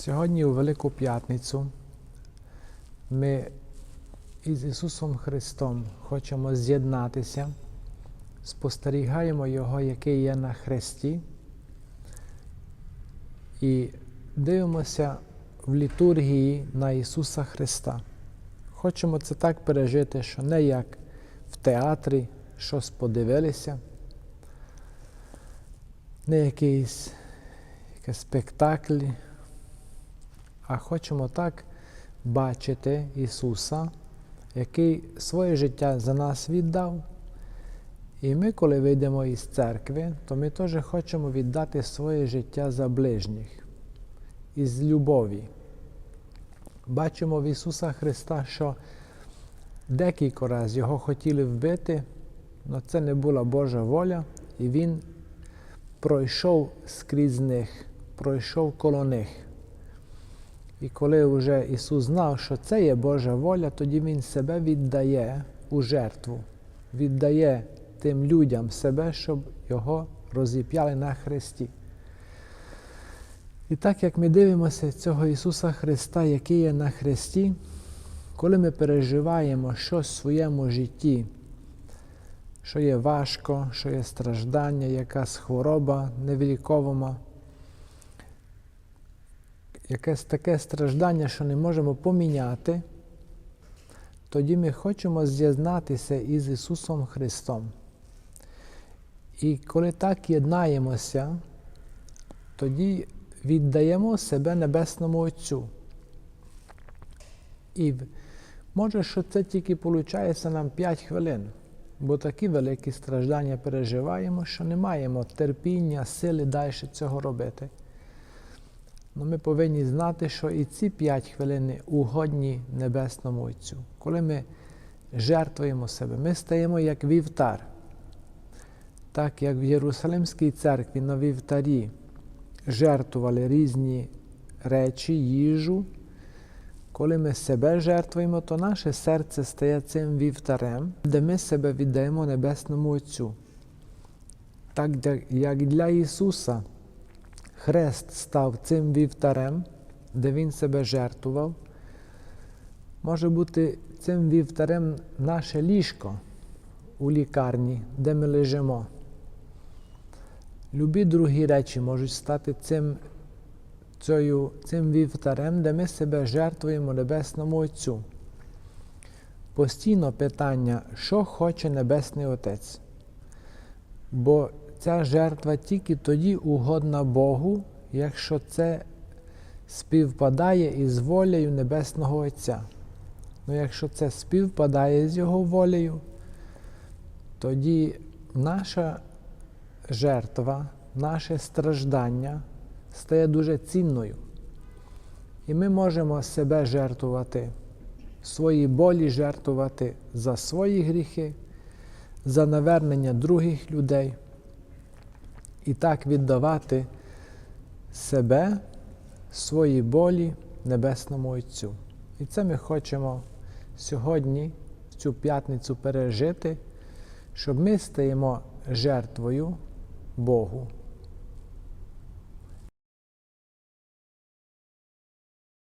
Сьогодні у Велику П'ятницю ми із Ісусом Христом хочемо з'єднатися, спостерігаємо Його, який є на хресті, і дивимося в літургії на Ісуса Христа. Хочемо це так пережити, що не як в театрі щось подивилися, не якийсь якийсь спектакль, а хочемо так бачити Ісуса, який своє життя за нас віддав. І ми, коли вийдемо із церкви, то ми теж хочемо віддати своє життя за ближніх із любові. Бачимо в Ісуса Христа, що декілька разів його хотіли вбити, але це не була Божа воля, і Він пройшов скрізь них, пройшов коло них. І коли вже Ісус знав, що це є Божа воля, тоді Він себе віддає у жертву, віддає тим людям себе, щоб Його розіп'яли на хресті. І так як ми дивимося цього Ісуса Христа, який є на хресті, коли ми переживаємо щось в своєму житті, що є важко, що є страждання, якась хвороба невілікована, якесь таке страждання, що не можемо поміняти, тоді ми хочемо з'єднатися із Ісусом Христом. І коли так єднаємося, тоді віддаємо себе Небесному Отцю. І може, що це тільки виходить нам 5 хвилин, бо такі великі страждання переживаємо, що не маємо терпіння, сили далі цього робити. Но ми повинні знати, що і ці 5 хвилин угодні Небесному Отцю. Коли ми жертвуємо себе, ми стаємо як вівтар. Так як в Єрусалимській церкві на вівтарі жертвували різні речі, їжу. Коли ми себе жертвуємо, то наше серце стає цим вівтарем, де ми себе віддаємо Небесному Отцю. Так як для Ісуса Хрест став цим вівтарем, де Він себе жертвував, може бути цим вівтарем наше ліжко у лікарні, де ми лежимо. Любі другі речі можуть стати цим цю, цим вівтарем, де ми себе жертвуємо Небесному Отцю. Постійно питання, що хоче Небесний Отець. Бо ця жертва тільки тоді угодна Богу, якщо це співпадає із волею Небесного Отця. Ну, якщо це співпадає з Його волею, тоді наша жертва, наше страждання стає дуже цінною. І ми можемо себе жертвувати, свої болі жертвувати за свої гріхи, за навернення других людей і так віддавати себе, свої болі Небесному Отцю. І це ми хочемо сьогодні, в цю п'ятницю, пережити, щоб ми стаємо жертвою Богу.